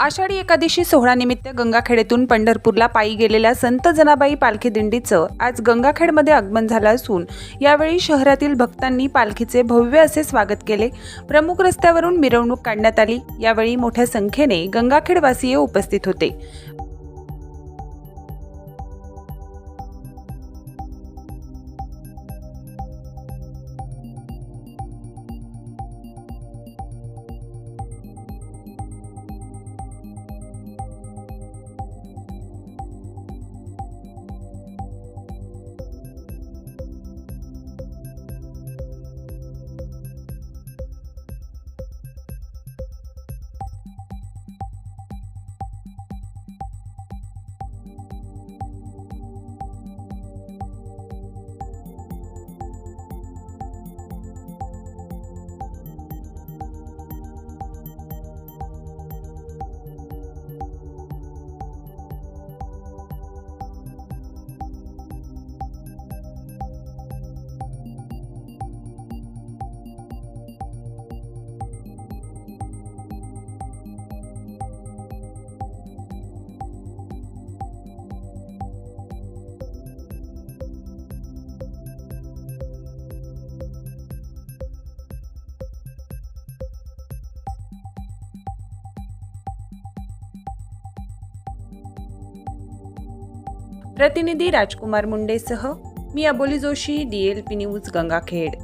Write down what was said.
आषाढी एकादशी सोहळ्यानिमित्त गंगाखेडेतून पंढरपूरला पायी गेलेल्या संत जनाबाई पालखी दिंडीचं आज गंगाखेडमध्ये आगमन झालं असून यावेळी शहरातील भक्तांनी पालखीचे भव्य असे स्वागत केले. प्रमुख रस्त्यावरून मिरवणूक काढण्यात आली. यावेळी मोठ्या संख्येने गंगाखेडवासीय उपस्थित होते. प्रतिनिधी राजकुमार मुंडेसह मी अबोली जोशी डीएलपी न्यूज गंगाखेड.